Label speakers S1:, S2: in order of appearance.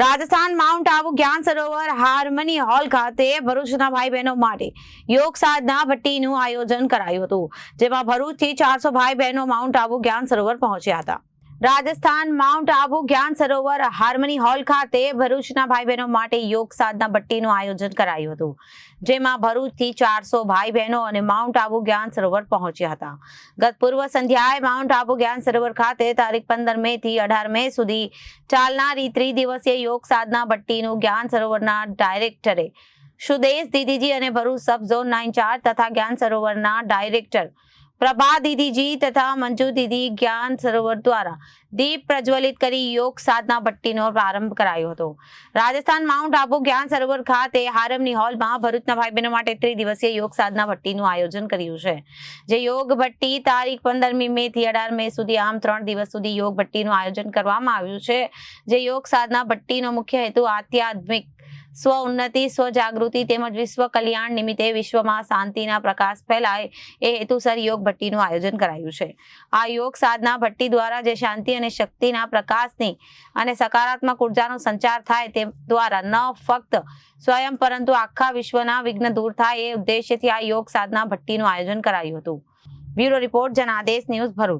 S1: Rajasthan mount Abu જ્ઞાન સરોવર harmony hall ખાતે ભરૂચના ભાઈ બહેનો માટે યોગ સાધના ભટ્ટીનું આયોજન કરાયું હતું, જેમાં ભરૂચથી ચારસો ભાઈ બહેનો માઉન્ટ આબુ જ્ઞાન સરોવર પહોંચ્યા હતા. રાજસ્થાન માઉન્ટ આબુ જ્ઞાન સરોવર હાર્મની હોલ ખાતે ભરૂચના ભાઈ બહેનો માટે યોગ સાધના ભટ્ટીનું આયોજન કરાયું હતું, જેમાં ભરૂચથી ચારસો ભાઈ બહેનો અને માઉન્ટ આબુ જ્ઞાન સરોવર પહોંચ્યા હતા. ગત પૂર્વ સંધ્યાએ માઉન્ટ આબુ જ્ઞાન સરોવર ખાતે તારીખ પંદર મે થી અઢાર મે સુધી ચાલનારી ત્રિદિવસીય યોગ સાધના ભટ્ટીનું જ્ઞાન સરોવરના ડાયરેક્ટરે સુદેશ દીદીજી અને ભરૂચ સબ ઝોન નાઇન ચાર તથા જ્ઞાન સરોવરના ડાયરેક્ટર પ્રભા દીદીજી તથા મંજુ દીદી જ્ઞાન સરોવર દ્વારા દીપ પ્રજ્વલિત કરી યોગ સાધના ભટ્ટીનો પ્રારંભ કરાયો હતો. રાજસ્થાન માઉન્ટ આબુ જ્ઞાન સરોવર ખાતે હારમની હોલમાં ભરૂચના ભાઈ બહેનો માટે ત્રિદિવસીય યોગ સાધના ભટ્ટીનું આયોજન કર્યું છે. જે યોગ ભટ્ટી તારીખ પંદરમી મે થી અઢાર મે સુધી આમ ત્રણ દિવસ સુધી યોગ ભટ્ટીનું આયોજન કરવામાં આવ્યું છે. જે યોગ સાધના ભટ્ટીનો મુખ્ય હેતુ આધ્યાત્મિક સ્વ ઉન્નતિ, સ્વ જાગૃતિ તેમજ વિશ્વ કલ્યાણ નિમિત્તે વિશ્વમાં શાંતિના પ્રકાશ ફેલાય એ હેતુસર યોગ ભટ્ટીનું આયોજન કરાયું છે. આ યોગ સાધના ભટ્ટી દ્વારા જે શાંતિ અને શક્તિના પ્રકાશની અને સકારાત્મક ઉર્જાનો સંચાર થાય તે દ્વારા ન ફક્ત સ્વયં પરંતુ આખા વિશ્વના વિઘ્ન દૂર થાય એ ઉદ્દેશ્યથી આ યોગ સાધના ભટ્ટીનું આયોજન કરાયું હતું. Bureau report Janadesh news Bharuch.